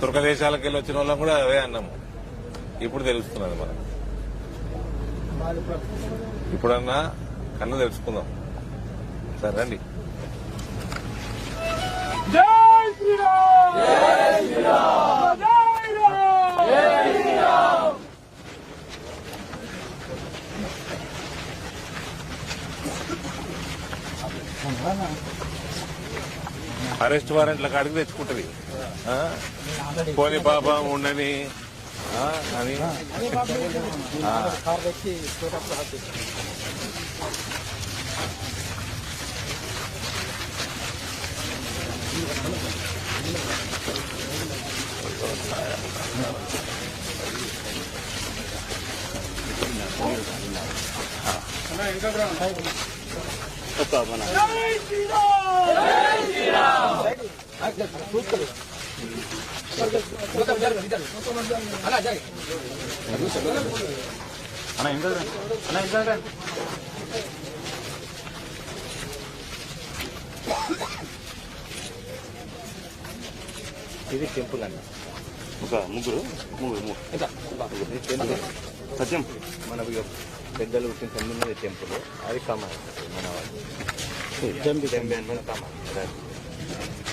తుర్క దేశాలకు వెళ్ళి వచ్చిన వాళ్ళం కూడా అదే అన్నాము. ఇప్పుడు తెలుస్తున్నది మనకు ఇప్పుడన్నా కన్ను తెలుసుకుందాం. సరే రండి. అరెస్ట్ వారెంట్ల కాడికి తెచ్చుకుంటది? పోనీ పాపం ఉండని ఆ? అని ఆ. జై శ్రీరామ్ జై శ్రీరామ్ ఇది టెంపుల్ అండి ఒక ముగ్గురు ముగ్గురు టెంపుల్. సత్యం. మన ఇక పెద్దలు పుట్టిన తొమ్మిది టెంపుల్. అది కమాన్. మన అని మన కమాన్.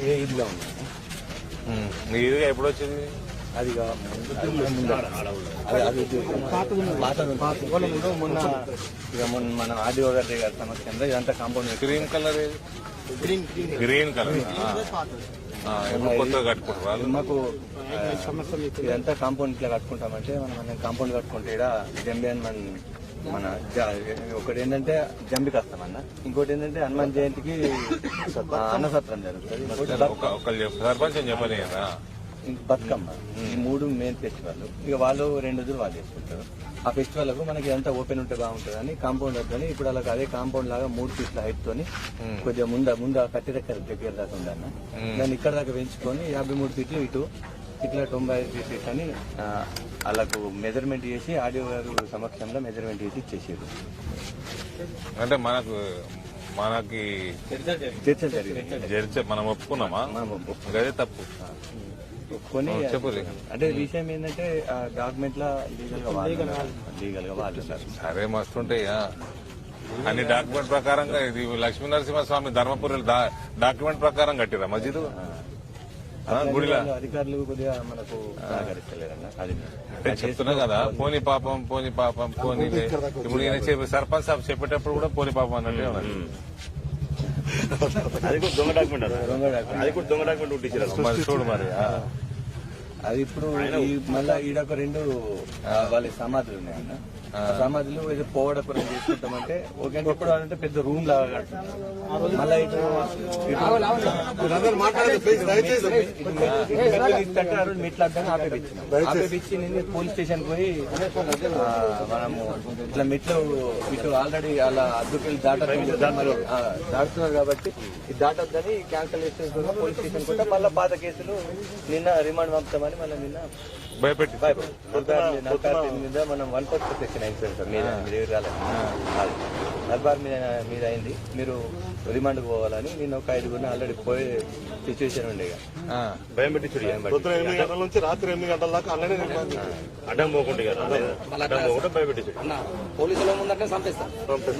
ఏ ఇదిలో ఉంది? ఇదిగా ఎప్పుడు వచ్చింది? అది ఇది మొన్న ఇక మొన్న మన ఆదివ గారి గారి సమక్షంలో ఇదంతా compound green colour green colour. కొత్తగా కట్టుకుంటారు మాకు ఇదంతా కాంపౌండ్ ఇట్లా కట్టుకుంటామంటే మనం కాంపౌండ్ కట్టుకుంటే ఇక్కడ జంబి అని మన మన ఒకటి ఏంటంటే జంబికి వస్తామన్న ఇంకోటి ఏంటంటే హనుమాన్ జయంతికి ఆ, అన్నసత్రం జరుగుతుంది. సర్పంచ్ కదా బతుకమ్మ. ఈ మూడు మెయిన్ ఫెస్టివల్. ఇక వాళ్ళు రెండు రోజులు వాళ్ళు చేసుకుంటారు. ఆ ఫెస్టివల్కు మనకి ఎంత ఓపెన్ ఉంటే బాగుంటుంది అని కాంపౌండ్ వద్దని ఇప్పుడు అలా అదే కాంపౌండ్ లాగా మూడు ఫీట్ల హైట్ తోని కొద్దిగా ముందు ముందు కట్టి దగ్గర దగ్గర దాకా ఉందన్న. దాన్ని ఇక్కడ దాకా పెంచుకొని యాభై మూడు ఫీట్లు ఇటు ఇట్లా తొంభై ఐదు ఫీట్ అని వాళ్ళకు మెజర్మెంట్ చేసి ఆడియో గారు సమక్షంలో మెజర్మెంట్ చేసి ఇచ్చేసారు. అంటే మనకు మనకి చర్చ మనం ఒప్పుకున్నామా. గదే తప్పు. ఒప్పుకొని. అంటే విషయం ఏంటంటే ఆ డాక్యుమెంట్ లీగల్గా వాళ్ళు లీగల్గా వాళ్ళు. ఉన్నారు. సరే మస్తు ఉంటాయా అన్ని డాక్యుమెంట్ ప్రకారంగా ఇది లక్ష్మీ నరసింహస్వామి ధర్మపురి డాక్యుమెంట్ ప్రకారం కట్టిరా మస్జిద్ గుడిలా. అధికారులు కొద్దిగా మనకు అది చెప్తున్నా కదా పోని పాపం పోని పాపం పోని ఇప్పుడు ఈయన సర్పంచ్ సాబ్ చెప్పేటప్పుడు కూడా పోని పాపం అన్నట్టే ఉన్నది. అది కూడా దొంగ డాక్యుమెంట్. అది కూడా దొంగ డాక్యుమెంట్ మరి చూడు మరి ఆ. అది ఇప్పుడు ఈ మళ్ళా ఈడొక రెండు వాళ్ళ సమాధులు ఉన్నాయన్న. ఆ. సమాధులు ఏదో పోవడపురం చేసుకుంటామంటే ఓకే ఇప్పుడు అంటే పెద్ద రూమ్ లాగా కడుతున్నారు. మళ్ళా ఇటు కట్టారు మెట్లు ఆపేపించిన ఆపేపించి నేను పోలీస్ స్టేషన్ పోయి మనము ఇట్లా మెట్లు ఇటు ఆల్రెడీ అలా అద్దుకెళ్ళి దాటారు దాటుతున్నారు. కాబట్టి ఇది దాటొద్దని క్యాన్సల్ చేసేస్తున్నా పోలీస్ స్టేషన్ కూడా మళ్ళీ పాత కేసులు నిన్న రిమాండ్ పంపుతామని మళ్ళీ నిన్న భయపెట్టి మీద మనం వన్ ఫస్ట్ సెక్షన్ అయిపోయింది సార్ మీద మీ దగ్గర. నల్బార్ మీద మీద అయింది మీరు రిమాండ్ పోవాలని నేను ఒక ఐదుగురిని ఆల్రెడీ పోయే సిచ్యువేషన్ ఉండే. భయం ఎనిమిది గంటల నుంచి రాత్రి ఎనిమిది గంటల దాకా అలానే అడ్డం పోకుండా కదా అడ్డం పోకుండా పోలీసుల ముందంటే చంపేస్తాం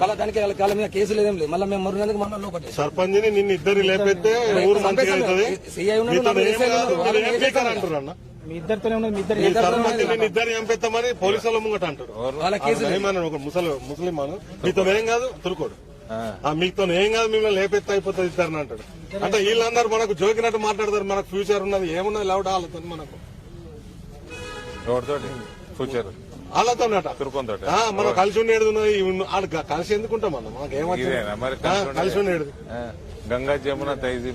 మళ్ళీ దానికి వాళ్ళ మీద కేసులు ఏం లేదు మళ్ళీ మేము లోపల సర్పంచ్ని నిన్ను ఇద్దరు లేపెత్తే ఊరు మంచిగా అవుతుంది మీ ఇద్దరితోనే ఉన్నది మీ ఇద్దరు ఈ సర్పంచ్ నిన్ను ఇద్దరు చంపేస్తామని పోలీసుల ముంగట అంటారు ఒక ముసలి ముస్లిం అను మీతో ఏం కాదు తురుకోడు. ఆ. మీతో ఏం కాదు మిమ్మల్ని లేపెత్తే అయిపోతుంది ఇద్దరు అంటాడు. అంటే వీళ్ళందరూ మనకు జోకినట్టు మాట్లాడతారు మనకు ఫ్యూచర్ ఉన్నది ఏమున్నది లౌడ్ వాళ్ళతో మనకు. ఫ్యూచర్ వాళ్ళతోనట. తురుకొందోటి ఆ, మనం కలిసి ఉండేది ఉన్నది కలిసి ఎందుకుంటాం మనం? మనకు ఇదేనా? మరి ఏమొచ్చింది కలిసి ఉండేది. గంగా జమున తైజీ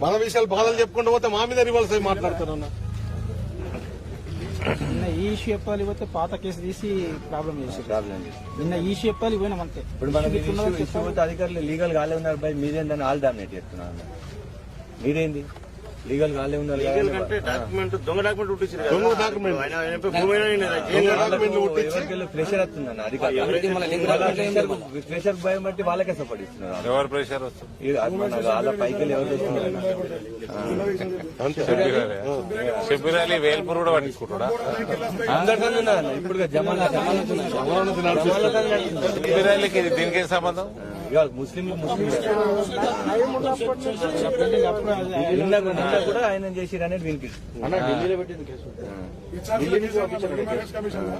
మన విషయాలు బాధలు చెప్పుకుంటూ పోతే మా మీద రివల్స్ అయి మాట్లాడుతారన్న నిన్న ఈ చెప్పాలి పోతే పాత కేసు తీసి ప్రాబ్లం చేసి ప్రాబ్లం. నిన్న ఈ చెప్పాలి పోయినాం అంతే ఇప్పుడు పోతే అధికారులు లీగల్ గాలే ఉన్నారు బై మీరేందని ఆల్ డామినేట్ చేస్తున్నారు. మీరేంది లీగల్ గాలే ఉండాలి లీగల్ కంటే డాక్యుమెంట్ దొంగ డాక్యుమెంట్ పుట్టించారు కదా. దొంగ డాక్యుమెంట్. ఆయన పుట్టించి ఎవరికెళ్ళి ప్రెషర్ వస్తుందన్న అది కాదు. ప్రెషర్ భయం బట్టి వాళ్ళకే సపోర్ట్ ఇస్తున్నారు. ఎవరు ప్రెషర్ వస్తుంది? వాళ్ళ పైకి ఎవరు షబ్బీర్ అలీ వేల్పూర్ కూడా పట్టించుకుంటాడా? అందరికన్నా. ఇప్పుడు జమానా జమానా షబ్బీర్ అలీకి ఇది దీనికి ఏం సంబంధం? ఇవాళ ముస్లింలు ముస్లిం నిన్న నిన్న కూడా ఆయన చేసిరు అనేది వినిపిస్తుంది.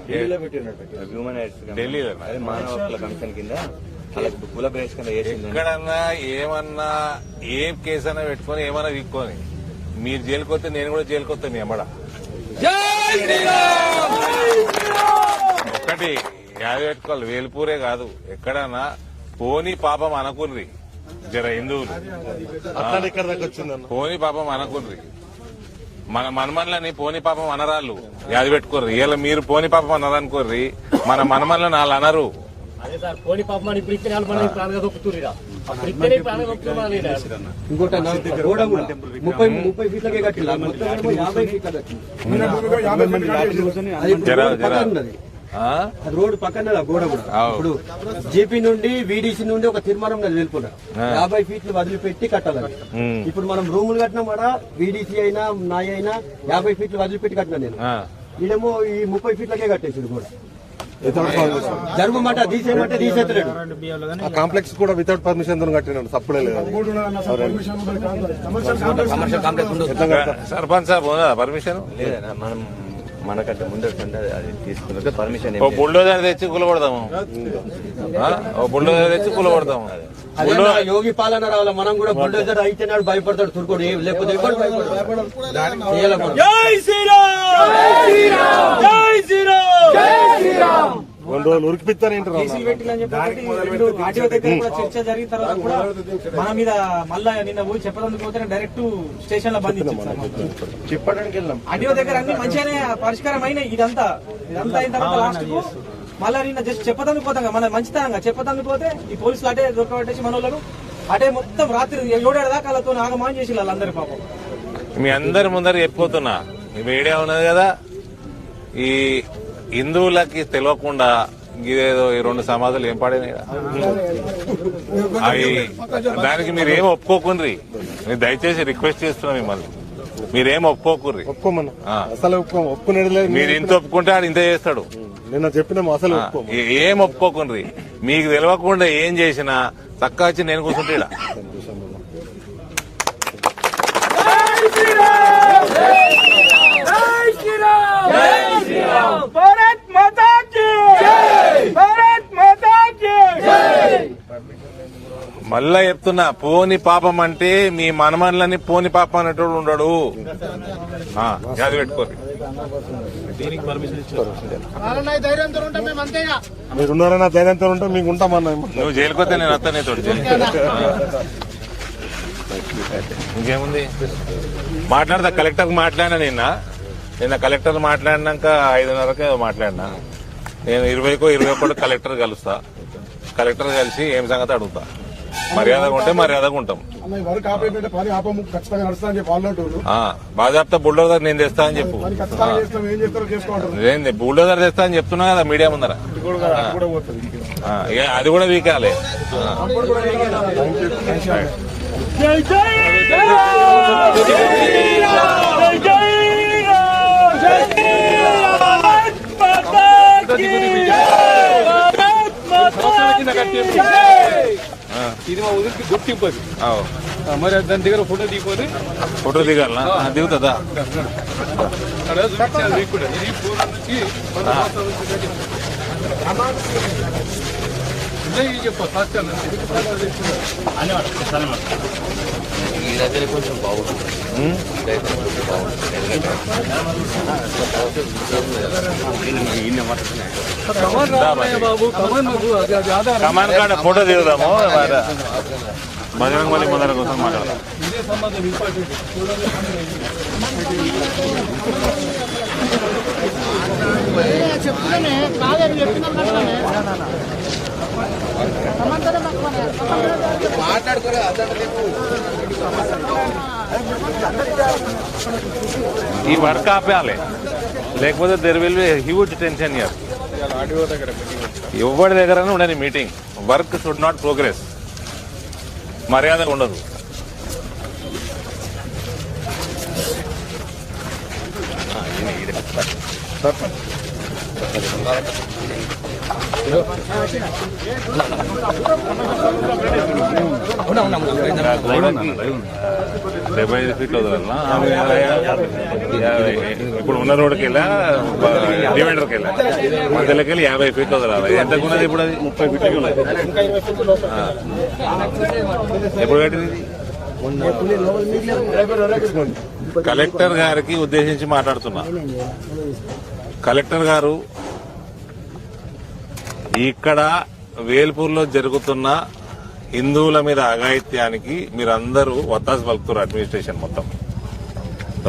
ఢిల్లీలో పెట్టినట్టు హ్యూమన్ రైట్స్ కమిషన్. ఢిల్లీలో అదే మానవ హక్కుల కమిషన్ కింద వాళ్ళకి కుల బహిష్కరణ చేసింది. ఎక్కడన్నా ఏమన్నా ఏం కేసు అయినా పెట్టుకొని ఏమన్నా విక్కొని మీరు జైలుకి వస్తే నేను కూడా జైలుకి వస్తాను మీ అమ్మడ. ఒకటి యాది పెట్టుకోవాలి. వేలుపూరే కాదు. ఎక్కడన్నా పోని పాపం అనుకున్రి జర హిందువులు. పోని పాపం అనకుర్రి మన మనమల్లని పోని పాపం అనరాళ్ళు. యాది పెట్టుకోర్రి. ఇలా మీరు పోని పాపం అనరనుకోర్రి. మన మనమల్ని వాళ్ళు అనరు. జర, జర. అది రోడ్డు పక్కన గోడ కూడా. ఇప్పుడు జేపీ నుండి వీడీసీ నుండి ఒక తీర్మానం వెళ్ళిపోయినా ఆ. యాభై ఫీట్లు వదిలిపెట్టి కట్టాలని. ఇప్పుడు మనం రూములు కట్టినా కూడా వీడీసీ అయినా నాయ అయినా యాభై ఫీట్లు వదిలిపెట్టి కట్టినా నేను. ఈడేమో ఈ ముప్పై ఫీట్లకే కట్టేసింది కూడా జరగమంట తీసేయమంటే తీసేస్తలేడు ఆ కాంప్లెక్స్ కూడా వితౌట్ పర్మిషన్తో కట్టినాడు లేదు. ఉండదు సర్పంచ్ సాబ్ ఉందా? పర్మిషన్ మనకంటే ముందు అది తీసుకున్నట్టు పర్మిషన్ ఓ బుల్డోజర్ తెచ్చి కూలగొడదాము. ఆ? ఓ బుల్డోజర్ తెచ్చి నా యోగి పాలన రావాలి? మనం కూడా బుల్డోజర్ అయితే నాడు భయపడతాడు తురుకోడు. ఏం లేకపోతే భయపడతాడు? చేయాలి మనం. పోయి చెప్పడానికి పోతే డైరెక్ట్ స్టేషన్లో చెప్పడానికి వెళ్ళాం. ఆర్టీఓ దగ్గర అన్ని మంచిగానే పరిష్కారం అయినాయి ఇదంతా. ఇదంతా అయిన తర్వాత లాస్ట్కు మళ్ళా నిన్న జస్ట్ చెప్పదందుకు పోతాం మన మంచితనంగా చెప్పదందుకు పోతే ఈ పోలీసులు అటే దొరకబట్టేసి మన వాళ్ళను అటే మొత్తం రాత్రి ఏడేడు దాకా వాళ్ళతో ఆగమాన్ చేసి వాళ్ళందరి పాపం. మీ అందరి ముందర చెప్పుకోతున్నా మీడియా ఉన్నది కదా. ఈ హిందువులకి తెలియకుండా ఇదేదో ఈ రెండు సమాధులు ఏం పాడినాయి? అవి దానికి మీరు ఏం ఒప్పుకోకుండ్రి. నేను దయచేసి రిక్వెస్ట్ చేస్తున్నా మిమ్మల్ని. మీరేం ఒప్పుకోకుర్రి. ఒప్పుకోమన్నా. అసలు ఒప్పుకో ఒప్పుకునేది మీరు ఇంత ఒప్పుకుంటే ఆడు ఇంత చేస్తాడు. నిన్న చెప్పినాము అసలు ఏం ఒప్పుకోకుండ్రి. మీకు తెలియకుండా ఏం చేసినా చక్కగా వచ్చి నేను కూర్చుంటే మళ్ళా చెప్తున్నా పోని పాపం అంటే మీ మనమన్లని పోని పాపం అనేటోడు ఉండడు. ఆ, యాది పెట్టుకోరు. ధైర్యంతో ఉంటే మీకు ఉంటామన్నా నువ్వు జైలుకొస్తే నేను వస్తాను తోడు ఇంకేముంది? మాట్లాడతా కలెక్టర్ మాట్లాడినా నిన్న. నిన్న కలెక్టర్ మాట్లాడినాక ఐదున్నరకు మాట్లాడినా. నేను ఇరవైకో ఇరవై ఒకటి కలెక్టర్ కలుస్తా. కలెక్టర్ కలిసి ఏం సంగతి అడుగుతా. మర్యాదగా ఉంటే మర్యాదగా ఉంటాం బాధాప్త బుల్డోజర్ నేను తెస్తా అని చెప్పు ఖచ్చితంగా చేస్తాం ఏం చేస్తారో చేసుకోంటారు ఏంది బుల్డోజర్ తెస్తా అని చెప్తున్నా కదా మీడియా ముందర కూడా పోతుంది ఆ, ఏ, అది కూడా వీకాలే ఇది మా ఊరికి గుర్తింపు అది ఆవ్. మరి దాని దగ్గర ఫోటో దిగిపోతే ఫోటో దిగాలనా ఆ, దిగుతుందా ఇది పూర్వం నుంచి ఈ దగ్గర కొంచెం బాగుంటుంది ఈ దగ్గర కొంచెం బాగుంటుంది కమాన్ కాడ ఫోటో దిగుదాము బజరంగ బలి కోసం మాట్లాడదాం. చెప్తున్నానే కాదని చెప్తున్నాను ఈ వర్క్ ఆపేయాలి. లేకపోతే there will be huge tension year ఎవరి దగ్గర ఉండని meeting. Work should not progress మర్యాద ఉండదు. డెబ్బై ఐదు ఫీట్లు వదలనా ఇప్పుడు ఉన్న రోడ్డుకి వెళ్ళా డివైడర్కి వెళ్ళా. మధ్యలోకి వెళ్ళి యాభై ఫీట్లు వదలాలి. ఎంతకు ఉన్నది ఇప్పుడు అది? ముప్పై ఫీట్ ఉన్నది. ఎప్పుడు కట్టింది కలెక్టర్ గారికి ఉద్దేశించి మాట్లాడుతున్నా. కలెక్టర్ గారు ఇక్కడ వేల్పూర్లో జరుగుతున్న హిందువుల మీద అఘాయిత్యానికి మీరందరూ వత్తాసు పలుకుతారు అడ్మినిస్ట్రేషన్ మొత్తం.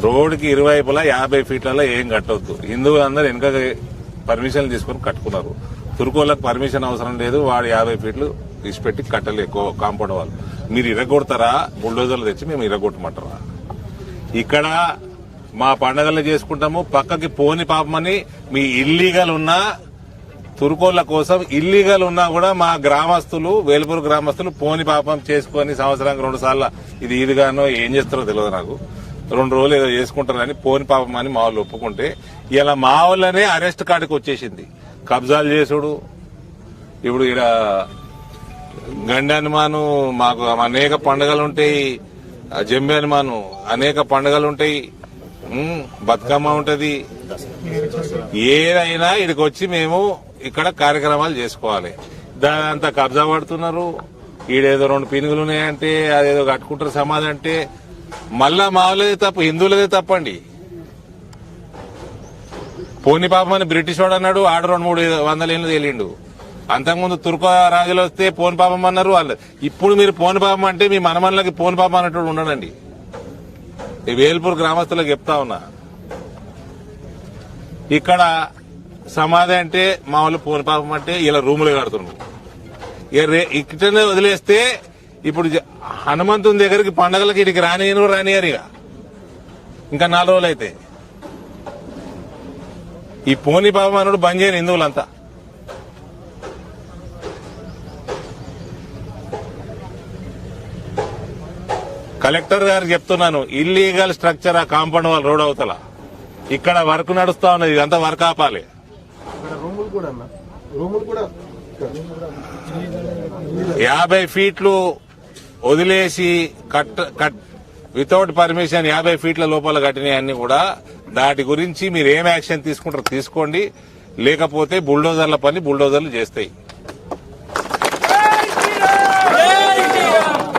రోడ్డుకి ఇరువైపులా యాభై ఫీట్లలో ఏం కట్టవద్దు హిందువులందరూ వెనక పర్మిషన్ తీసుకొని కట్టుకున్నారు. తుర్కోళ్ళకి పర్మిషన్ అవసరం లేదు వాడు యాభై ఫీట్లు ఇచ్చిపెట్టి కట్టలేదు కాంపౌండ్ వాళ్ళు. మీరు ఇరగొడతారా? బుల్డోజర్లు తెచ్చి మేము ఇరగొట్టమంటారా? ఇక్కడ మా పండగలు చేసుకుంటాము పక్కకి పోని పాపమని మీ ఇల్లీగల్ ఉన్నా తురుకోళ్ళ కోసం ఇల్లీగల్ ఉన్నా కూడా మా గ్రామస్తులు వేలుపూరు గ్రామస్తులు పోని పాపం చేసుకొని సంవత్సరానికి రెండు సార్లు ఇది ఇదిగానో ఏం చేస్తారో తెలియదు నాకు. రెండు రోజులు ఏదో చేసుకుంటారని పోని పాపం అని మా వాళ్ళు ఒప్పుకుంటే ఇలా మా వాళ్ళనే అరెస్ట్ కాడికి వచ్చేసింది. కబ్జాలు చేసుడు. ఇప్పుడు ఇక్కడ గండి హనుమాను మాకు అనేక పండుగలు ఉంటాయి జంబి హనుమాను అనేక పండుగలు ఉంటాయి. బతుకమ్మ ఉంటది. ఏదైనా ఇక్కడికి వచ్చి మేము ఇక్కడ కార్యక్రమాలు చేసుకోవాలి. దాని అంతా కబ్జా పడుతున్నారు. ఈడేదో రెండు పినుగులు ఉన్నాయంటే అదేదో కట్టుకుంటారు సమాధి అంటే మళ్ళా మావులదే తప్పు హిందువులదే తప్పండి. పోని పాపం అని బ్రిటిష్ వాడు అన్నాడు ఆడ రెండు మూడు వందల ఏళ్ళు తేలిండు. అంతకుముందు తుర్క రాజులు వస్తే పోని పాపం అన్నారు వాళ్ళు. ఇప్పుడు మీరు పోని పాపం అంటే మీ మనమన్లకి పోని పాపం అన్నట్టు ఉండడండి వేల్పూర్ గ్రామస్తులకు చెప్తా ఉన్నా. ఇక్కడ సమాధి అంటే మా వాళ్ళు పోని పాపం అంటే ఇలా రూములు కడుతున్నారు. ఇక్కడనే వదిలేస్తే ఇప్పుడు జ- హనుమంతుని దగ్గరికి పండగలకి ఇటుకి రానియను రానియారు ఇక. ఇంకా నాలుగు రోజులు అయితే ఈ పోని పాపం అనుడు బంద్ చేయని హిందువులంతా. కలెక్టర్ గారికి చెప్తున్నాను ఇల్లీగల్ స్ట్రక్చర్ ఆ కాంపౌండ్ వాళ్ళ రోడ్ అవతల. ఇక్కడ వర్క్ నడుస్తా ఉన్నది ఇదంతా వర్క్ ఆపాలి. యాభై ఫీట్లు వదిలేసి కట్ కట్ వితౌట్ పర్మిషన్ యాభై ఫీట్ల లోపల కట్టినవన్నీ కూడా దాటి గురించి మీరు ఏం యాక్షన్ తీసుకుంటారో తీసుకోండి. లేకపోతే బుల్డోజర్ల పని బుల్డోజర్లు చేస్తాయి.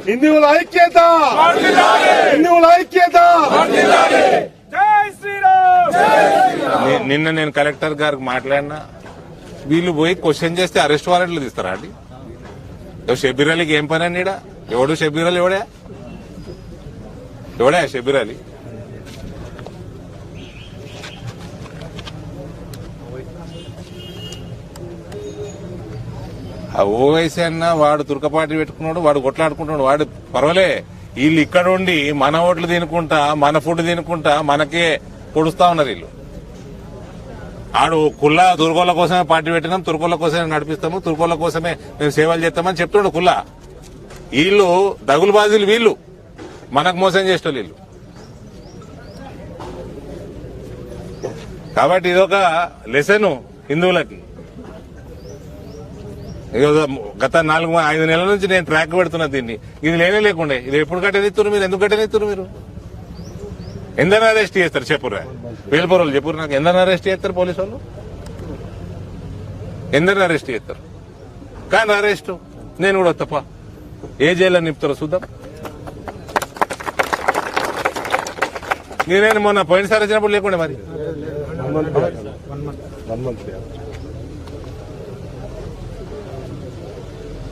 హిందువుల ఐక్యత! హిందువుల ఐక్యత! నిన్న నేను కలెక్టర్ గారికి మాట్లాడినా. వీళ్ళు పోయి క్వశ్చన్ చేస్తే అరెస్ట్ వారెంట్లు తీస్తారా అండి? షబీర్ అలీకి ఏం పని అండి? ఎవడు షబీర్ అలీ ఎవడా? ఎవడా షబీర్ అలీ? ఆ ఓవైసీ అన్న వాడు తురకపాటి పెట్టుకున్నాడు వాడు కొట్లాడుకుంటున్నాడు వాడు పర్వాలే. వీళ్ళు ఇక్కడ ఉండి మన ఓట్లు తినుకుంటా మన ఫుడ్ తినుకుంటా మనకే పొడుస్తా ఉన్నారు వీళ్ళు. ఆడు కుల్లా తురుకోళ్ళ కోసమే పార్టీ పెట్టినాం తురుకోళ్ళ కోసమే నడిపిస్తాము తురుకోళ్ళ కోసమే మేము సేవలు చేస్తామని చెప్తున్నాడు కుల్లా. వీళ్ళు దగులు బాజీలు వీళ్ళు. మనకు మోసం చేసిన వీళ్ళు. కాబట్టి ఇదొక లెసను హిందువులకి. గత నాలుగు ఐదు నెలల నుంచి నేను ట్రాక్ పెడుతున్నా దీన్ని. ఇది లేనే లేకుండే. ఇది ఎప్పుడు కట్టనిస్తున్నారు మీరు? ఎందుకు కట్టనిస్తున్నారు మీరు? ఎందరు అరెస్ట్ చేస్తారు చెప్పురా. వేలుపూర్ చెప్పురు నాకు. ఎందరు అరెస్ట్ చేస్తారు పోలీసు వాళ్ళు? ఎందరిని అరెస్ట్ చేస్తారు. కానీ అరెస్ట్ నేను కూడా తప్ప ఏ జైల్లో నింపుతారో చూద్దాం. నేనేను మొన్న పోయినసారి వచ్చినప్పుడు లేకుండే మరి.